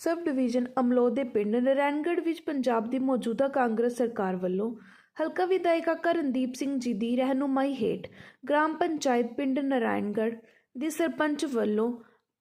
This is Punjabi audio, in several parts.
ਸਬ ਡਿਵੀਜ਼ਨ ਅਮਲੋਹ ਦੇ ਪਿੰਡ ਨਰੈਣਗੜ੍ਹ ਵਿੱਚ ਪੰਜਾਬ ਦੀ ਮੌਜੂਦਾ ਕਾਂਗਰਸ ਸਰਕਾਰ ਵੱਲੋਂ ਹਲਕਾ ਵਿਧਾਇਕਾ ਕਰਨਦੀਪ ਸਿੰਘ ਜੀ ਦੀ ਰਹਿਨੁਮਾਈ ਹੇਠ ਗ੍ਰਾਮ ਪੰਚਾਇਤ ਪਿੰਡ ਨਰਾਇਣਗੜ੍ਹ ਦੇ ਸਰਪੰਚ ਵੱਲੋਂ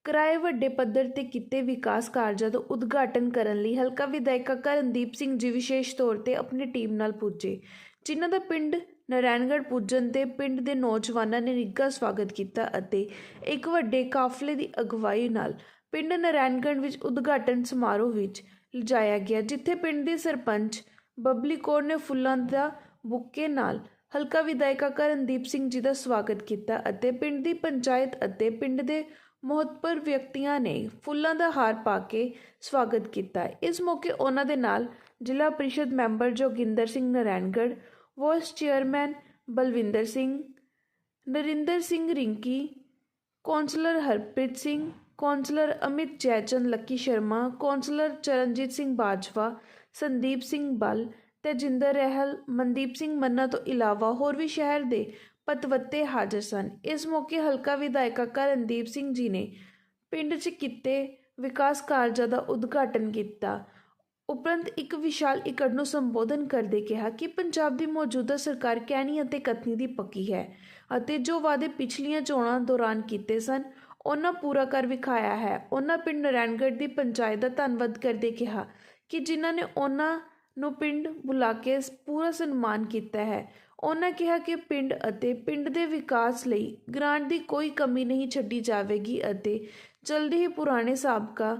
ਕਿਰਾਏ ਵੱਡੇ ਪੱਧਰ ਤੇ ਕੀਤੇ ਵਿਕਾਸ ਕਾਰਜਾਂ ਦਾ ਉਦਘਾਟਨ ਕਰਨ ਲਈ ਹਲਕਾ ਵਿਧਾਇਕਾ ਕਰਨਦੀਪ ਸਿੰਘ ਜੀ ਵਿਸ਼ੇਸ਼ ਤੌਰ ਤੇ ਆਪਣੀ ਟੀਮ ਨਾਲ ਪੁੱਜੇ, ਜਿਨ੍ਹਾਂ ਦਾ ਪਿੰਡ ਨਰਾਇਣਗੜ੍ਹ ਪੁੱਜਣ ਤੇ ਪਿੰਡ ਦੇ ਨੌਜਵਾਨਾਂ ਨੇ ਨਿੱਘਾ ਸਵਾਗਤ ਕੀਤਾ ਅਤੇ ਇੱਕ ਵੱਡੇ ਕਾਫਲੇ ਦੀ ਅਗਵਾਈ ਨਾਲ ਪਿੰਡ ਨਰਾਇਣਗੜ੍ਹ ਵਿੱਚ ਉਦਘਾਟਨ ਸਮਾਰੋਹ ਵਿੱਚ ਲਿਜਾਇਆ ਗਿਆ, ਜਿੱਥੇ ਪਿੰਡ ਦੇ ਸਰਪੰਚ ਬਬਲੀ ਕੌਰ ਨੇ ਫੁੱਲਾਂ ਦਾ ਬੁੱਕੇ ਨਾਲ ਹਲਕਾ ਵਿਧਾਇਕਾ ਕਰਨਦੀਪ ਸਿੰਘ ਜੀ ਦਾ ਸਵਾਗਤ ਕੀਤਾ ਅਤੇ ਪਿੰਡ ਦੀ ਪੰਚਾਇਤ ਅਤੇ ਪਿੰਡ ਦੇ ਮਹੱਤਵਪੂਰਨ ਵਿਅਕਤੀਆਂ ਨੇ ਫੁੱਲਾਂ ਦਾ ਹਾਰ ਪਾ ਕੇ ਸਵਾਗਤ ਕੀਤਾ। ਇਸ ਮੌਕੇ ਉਹਨਾਂ ਦੇ ਨਾਲ ਜ਼ਿਲ੍ਹਾ ਪ੍ਰੀਸ਼ਦ member Joginder Singh Naraingarh vice chairman Balwinder Singh, Narinder Singh Rinky, councillor Harpreet Singh councillor Amit Jaichand Lucky Sharma, councillor Charanjit Singh Bajwa, Sandeep Singh Bal Tejinder Rahil Mandeep Singh ਮੰਨਾ ਤੋਂ ਇਲਾਵਾ ਹੋਰ ਵੀ ਸ਼ਹਿਰ ਦੇ ਪਤਵੱਤੇ ਹਾਜ਼ਰ ਸਨ। ਇਸ ਮੌਕੇ ਹਲਕਾ ਵਿਧਾਇਕਾ ਕਾਕਾ ਰਣਦੀਪ ਸਿੰਘ ਜੀ ਨੇ ਪਿੰਡ 'ਚ ਕੀਤੇ ਵਿਕਾਸ ਕਾਰਜਾਂ ਦਾ ਉਦਘਾਟਨ ਕੀਤਾ। ਉਪਰੰਤ ਇੱਕ ਵਿਸ਼ਾਲ ਇਕੱਠ ਨੂੰ ਸੰਬੋਧਨ ਕਰਦੇ ਕਿਹਾ ਕਿ ਪੰਜਾਬ ਦੀ ਮੌਜੂਦਾ ਸਰਕਾਰ ਕਹਿਣੀ ਅਤੇ ਕਥਨੀ ਦੀ ਪੱਕੀ ਹੈ ਅਤੇ ਜੋ ਵਾਅਦੇ ਪਿਛਲੀਆਂ ਚੋਣਾਂ ਦੌਰਾਨ ਕੀਤੇ ਸਨ ਉਹਨਾਂ ਪੂਰਾ ਕਰ ਵਿਖਾਇਆ ਹੈ। ਉਹਨਾਂ ਪਿੰਡ ਨਰੈਣਗੜ੍ਹ ਦੀ ਪੰਚਾਇਤ ਦਾ ਧੰਨਵਾਦ ਕਰਦੇ ਕਿਹਾ ਕਿ ਜਿਨ੍ਹਾਂ ਨੇ ਉਹਨਾਂ ਨੂੰ ਪਿੰਡ ਬੁਲਾ ਕੇ ਪੂਰਾ ਸਨਮਾਨ ਕੀਤਾ ਹੈ। ਉਹਨਾਂ ਕਿਹਾ ਕਿ ਪਿੰਡ ਅਤੇ ਪਿੰਡ ਦੇ ਵਿਕਾਸ ਲਈ ਗ੍ਰਾਂਟ ਦੀ ਕੋਈ ਕਮੀ ਨਹੀਂ ਛੱਡੀ ਜਾਵੇਗੀ ਅਤੇ ਜਲਦੀ ਹੀ ਪੁਰਾਣੇ ਸਾਬਕਾ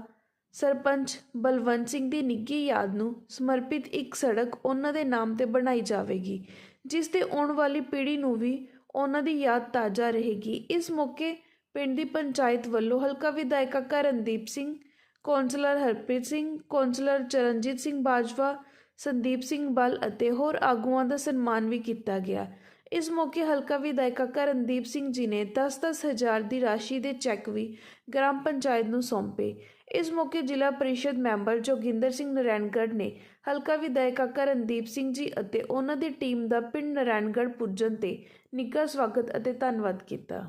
ਸਰਪੰਚ ਬਲਵੰਤ ਸਿੰਘ ਦੀ ਨਿੱਘੀ ਯਾਦ ਨੂੰ ਸਮਰਪਿਤ ਇੱਕ ਸੜਕ ਉਹਨਾਂ ਦੇ ਨਾਮ ਤੇ ਬਣਾਈ ਜਾਵੇਗੀ, ਜਿਸ ਤੇ ਆਉਣ ਵਾਲੀ ਪੀੜ੍ਹੀ ਨੂੰ ਵੀ ਉਹਨਾਂ ਦੀ ਯਾਦ ਤਾਜ਼ਾ ਰਹੇਗੀ। ਇਸ ਮੌਕੇ ਪਿੰਡ ਦੀ ਪੰਚਾਇਤ ਵੱਲੋਂ ਹਲਕਾ ਵਿਧਾਇਕ ਕਰਨਦੀਪ ਸਿੰਘ, ਕੌਂਸਲਰ ਹਰਪ੍ਰੀਤ ਸਿੰਘ, ਕੌਂਸਲਰ ਚਰਨਜੀਤ ਸਿੰਘ ਬਾਜਵਾ, ਸੰਦੀਪ ਸਿੰਘ ਬਲ ਅਤੇ ਹੋਰ ਆਗੂਆਂ ਦਾ ਸਨਮਾਨ ਵੀ ਕੀਤਾ ਗਿਆ। ਇਸ ਮੌਕੇ ਹਲਕਾ ਵਿਧਾਇਕ ਕਰਨਦੀਪ ਸਿੰਘ ਜੀ ਨੇ 10-10 ਹਜ਼ਾਰ ਦੀ ਰਾਸ਼ੀ ਦੇ ਚੈੱਕ ਵੀ ਗ੍ਰਾਮ ਪੰਚਾਇਤ ਨੂੰ ਸੌਂਪੇ। ਇਸ ਮੌਕੇ ਜ਼ਿਲ੍ਹਾ ਪ੍ਰੀਸ਼ਦ ਮੈਂਬਰ ਜੋਗਿੰਦਰ ਸਿੰਘ ਨਰੈਣਗੜ੍ਹ ਨੇ ਹਲਕਾ ਵਿਧਾਇਕ ਕਰਨਦੀਪ ਸਿੰਘ ਜੀ ਅਤੇ ਉਹਨਾਂ ਦੀ ਟੀਮ ਦਾ ਪਿੰਡ ਨਰੈਣਗੜ੍ਹ ਪੁੱਜਣ ਤੇ ਨਿੱਘਾ ਸਵਾਗਤ ਅਤੇ ਧੰਨਵਾਦ ਕੀਤਾ।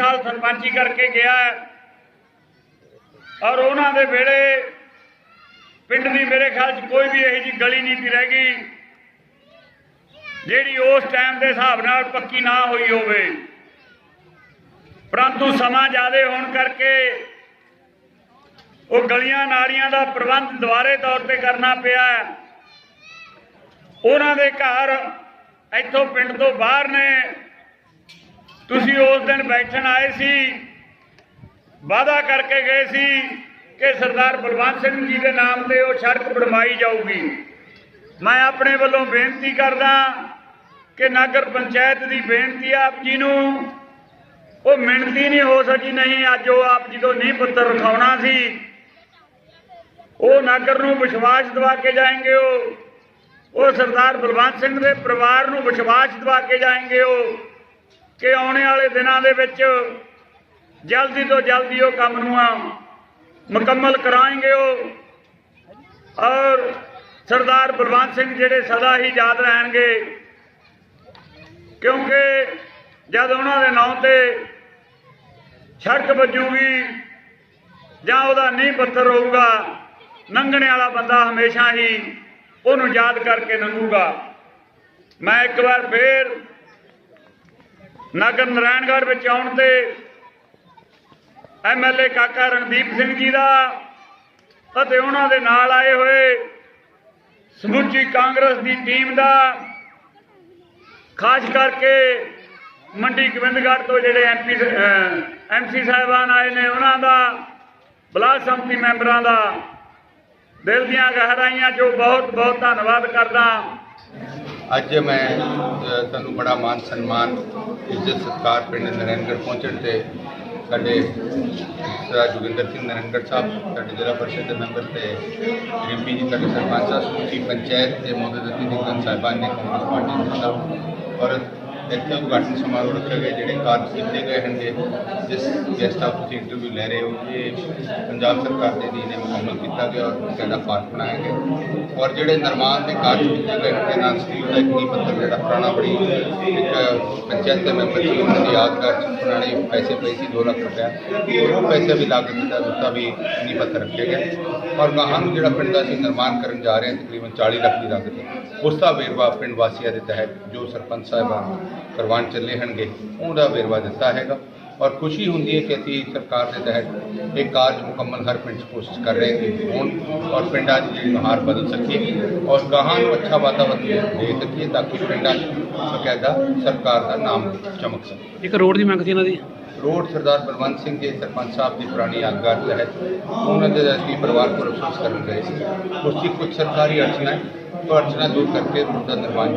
ਸਾਲ ਸਰਪੰਚੀ ਕਰਕੇ ਗਿਆ ਔਰ ਉਹਨਾਂ ਦੇ ਵੇਲੇ ਪਿੰਡ ਦੀ ਮੇਰੇ ਖਿਆਲ 'ਚ ਕੋਈ ਵੀ ਇਹੋ ਜਿਹੀ ਗਲੀ ਨਹੀਂ ਸੀ ਰਹਿ ਗਈ, ਜਿਹੜੀ ਉਸ ਟਾਈਮ ਦੇ ਹਿਸਾਬ ਨਾਲ ਪੱਕੀ ਨਾ ਹੋਈ ਹੋਵੇ। ਪਰੰਤੂ ਸਮਾਂ ਜ਼ਿਆਦੇ ਹੋਣ ਕਰਕੇ ਉਹ ਗਲੀਆਂ ਨਾਲੀਆਂ ਦਾ ਪ੍ਰਬੰਧ ਦੁਬਾਰੇ ਤੌਰ ਤੇ ਕਰਨਾ ਪਿਆ ਉਹਨਾਂ ਦੇ ਘਰ ਇੱਥੋਂ ਪਿੰਡ ਤੋਂ ਬਾਹਰ ਨੇ। ਤੁਸੀਂ ਉਸ ਦਿਨ ਬੈਠਣ ਆਏ ਸੀ, ਵਾਅਦਾ ਕਰਕੇ ਗਏ ਸੀ ਕਿ ਸਰਦਾਰ ਬਲਵੰਤ ਸਿੰਘ ਜੀ ਦੇ ਨਾਮ ਤੇ ਉਹ ਸੜਕ ਬਣਵਾਈ ਜਾਊਗੀ। ਮੈਂ ਆਪਣੇ ਵੱਲੋਂ ਬੇਨਤੀ ਕਰਦਾ ਕਿ ਨਗਰ ਪੰਚਾਇਤ ਦੀ ਬੇਨਤੀ ਆਪ ਜੀ ਨੂੰ। ਉਹ ਮਿਣਤੀ ਨਹੀਂ ਹੋ ਸਕੀ, ਨਹੀਂ ਅੱਜ ਉਹ ਆਪ ਜੀ ਤੋਂ ਨਹੀਂ ਪੱਤਰ ਰਖਾਉਣਾ ਸੀ। ਉਹ ਨਗਰ ਨੂੰ ਵਿਸ਼ਵਾਸ ਦਿਵਾ ਕੇ ਜਾਣਗੇ ਉਹ। ਉਹ ਸਰਦਾਰ ਬਲਵੰਤ ਸਿੰਘ ਦੇ ਪਰਿਵਾਰ ਨੂੰ ਵਿਸ਼ਵਾਸ ਦਿਵਾ ਕੇ ਜਾਣਗੇ ਉਹ। ਕਿ ਆਉਣੇ ਵਾਲੇ ਦਿਨਾਂ ਦੇ ਵਿੱਚ ਜਲਦੀ ਤੋਂ ਜਲਦੀ ਉਹ ਕੰਮ ਨੂੰ ਆ ਮੁਕੰਮਲ ਕਰਾਏਂਗੇ ਉਹ। ਔਰ ਸਰਦਾਰ ਬਲਵੰਤ ਸਿੰਘ ਜਿਹੜੇ ਸਦਾ ਹੀ ਯਾਦ ਰਹਿਣਗੇ, ਕਿਉਂਕਿ ਜਦ ਉਹਨਾਂ ਦੇ ਨਾਂ ਤੇ ਸੜਕ ਵੱਜੂਗੀ ਜਾਂ ਉਹਦਾ ਨੀਂਹ ਪੱਥਰ ਹੋਊਗਾ ਲੰਘਣੇ ਵਾਲਾ ਬੰਦਾ ਹਮੇਸ਼ਾ ਹੀ ਉਹਨੂੰ ਯਾਦ ਕਰਕੇ ਲੰਘੂਗਾ ਮੈਂ ਇੱਕ ਵਾਰ ਫੇਰ ਨਗਰ ਨਾਰਾਇਣਗੜ੍ਹ ਵਿੱਚ ਆਉਣ ਤੇ ਐਮਐਲਏ ਕਾਕਾ ਰਣਦੀਪ ਸਿੰਘ ਜੀ ਦਾ ਅਤੇ ਉਹਨਾਂ ਦੇ ਨਾਲ ਆਏ ਹੋਏ ਸਮੁੱਚੀ ਕਾਂਗਰਸ ਦੀ ਟੀਮ ਦਾ, ਖਾਸ ਕਰਕੇ ਮੰਡੀ ਗੋਬਿੰਦਗੜ੍ਹ ਤੋਂ ਜਿਹੜੇ ਐਮਪੀ ਐਮਸੀ ਸਾਹਿਬਾਨ ਆਏ ਨੇ, ਉਹਨਾਂ ਦਾ, ਬਲਾਕ ਸੰਮਤੀ ਮੈਂਬਰਾਂ ਦਾ ਦਿਲ ਦੀਆਂ ਗਹਿਰਾਈਆਂ ਜੋ ਬਹੁਤ ਬਹੁਤ ਧੰਨਵਾਦ ਕਰਦਾ। ਅੱਜ ਮੈਂ ਤੁਹਾਨੂੰ ਬੜਾ ਮਾਨ ਸਨਮਾਨ ਇੱਜ਼ਤ ਸਤਿਕਾਰ ਪਿੰਡ ਨਰੈਣਗੜ੍ਹ ਪਹੁੰਚਣ ਤੇ ਸਾਡੇ ਸਰਦਾਰ ਜੋਗਿੰਦਰ ਸਿੰਘ ਨਰੈਣਗੜ੍ਹ ਸਾਹਿਬ, ਸਾਡੇ ਜ਼ਿਲ੍ਹਾ ਪਰਿਸ਼ਦ ਦੇ ਮੈਂਬਰ ਤੇ ਰਿੰਪੀ ਜੀ, ਸਾਡੇ ਸਰਪੰਚ ਸਾਹਿਬ ਸਮੁੱਚੀ ਪੰਚਾਇਤ ਦੇ ਮੌਜੂਦਗੀ ਨਿਗਮ ਸਾਹਿਬਾਨ ਨੇ ਕਾਂਗਰਸ ਪਾਰਟੀ ਦੇ ਔਰ ਇੱਥੇ ਉਦਘਾਟਨ ਸਮਾਰੋਹ ਰੱਖਿਆ ਗਿਆ ਜਿਹੜੇ ਕਾਰਜ ਕੀਤੇ ਗਏ ਹਨਗੇ ਜਿਸ ਗੈਸਟ ਆਫ ਤੁਸੀਂ ਇੰਟਰਵਿਊ ਲੈ ਰਹੇ ਹੋ ਇਹ ਪੰਜਾਬ ਸਰਕਾਰ ਦੇ ਅਧੀਨ ਇਹ ਮੁਕੰਮਲ ਕੀਤਾ ਗਿਆ ਔਰ ਸਾਡਾ ਪਾਰਕ ਬਣਾਇਆ ਗਿਆ। ਔਰ ਜਿਹੜੇ ਨਿਰਮਾਣ ਦੇ ਕਾਰਜ ਕੀਤੇ ਗਏ ਹਨਗੇ ਨਾਲ ਸਟੀਲ ਦਾ ਇੱਕ ਨੀਂਹ ਪੱਥਰ ਜਿਹੜਾ ਪੁਰਾਣਾ ਬੜੀ ਇੱਕ ਪੰਚਾਇਤ ਦੇ ਮੈਂਬਰ ਜੀ, ਉਹਨਾਂ ਦੀ ਯਾਦਗਾਰ ਚ ਪੁਰਾਣੇ ਪੈਸੇ ਪਏ ਸੀ 2 ਲੱਖ ਰੁਪਏ ਉਹ ਪੈਸੇ ਵੀ ਲਾਗਤ ਦਾ ਦਿੱਤਾ ਵੀ ਨੀਂਹ ਪੱਥਰ ਰੱਖਿਆ ਗਿਆ। ਔਰ ਗਾਹਾਂ ਨੂੰ ਜਿਹੜਾ ਪਿੰਡ ਦਾ ਅਸੀਂ ਨਿਰਮਾਣ ਕਰਨ ਜਾ ਰਹੇ ਹਾਂ ਤਕਰੀਬਨ 40 ਲੱਖ ਦੀ ਲਾਗਤ ਹੈ। ਉਸ ਦਾ ਵੇਰਵਾ ਪਿੰਡ ਵਾਸੀਆਂ ਦੇ ਤਹਿਤ ਜੋ ਸਰਪੰਚ ਸਾਹਿਬਾਨ ਕਰਵਾਉਣ ਚੱਲੇ ਹਨਗੇ ਉਹਦਾ ਵੇਰਵਾ ਦਿੱਤਾ ਹੈਗਾ। ਔਰ ਖੁਸ਼ੀ ਹੁੰਦੀ ਹੈ ਕਿ ਅਸੀਂ ਸਰਕਾਰ ਦੇ ਤਹਿਤ ਇਹ ਕਾਰਜ ਮੁਕੰਮਲ ਹਰ ਪਿੰਡ 'ਚ ਕੋਸ਼ਿਸ਼ ਕਰ ਰਹੇ ਹਾਂ ਕਿ ਹੋਣ ਔਰ ਪਿੰਡਾਂ 'ਚ ਜਿਹੜੀ ਨੁਹਾਰ ਬਦਲ ਸਕੀਏ ਔਰ ਗਾਹਾਂ ਨੂੰ ਅੱਛਾ ਵਾਤਾਵਰਨ ਦੇ ਸਕੀਏ ਤਾਂ ਕਿ ਪਿੰਡਾਂ 'ਚ ਬਕਾਇਦਾ ਸਰਕਾਰ ਦਾ ਨਾਮ ਚਮਕ ਸਕੇ। ਇੱਕ ਰੋਡ ਦੀ ਮੰਗ ਸੀ ਇਹਨਾਂ ਦੀ? ਰੋਡ ਸਰਦਾਰ ਬਲਵੰਤ ਸਿੰਘ ਜੀ ਸਰਪੰਚ ਸਾਹਿਬ ਦੀ ਪੁਰਾਣੀ ਯਾਦਗਾਰ ਤਹਿਤ ਉਹਨਾਂ ਦੇ ਅਸੀਂ ਪਰਿਵਾਰ ਕੋਲ ਅਫਸੋਸ ਕਰਨ ਗਏ ਸੀ। ਉਸ ਦੀ ਕੁਝ ਸਰਕਾਰੀ ਅੜਚਨਾਂ ਹੈ ਉਹ ਅੜਚਨਾਂ ਦੂਰ ਕਰਕੇ ਰੋਡ ਦਾ ਨਿਰਮਾਣ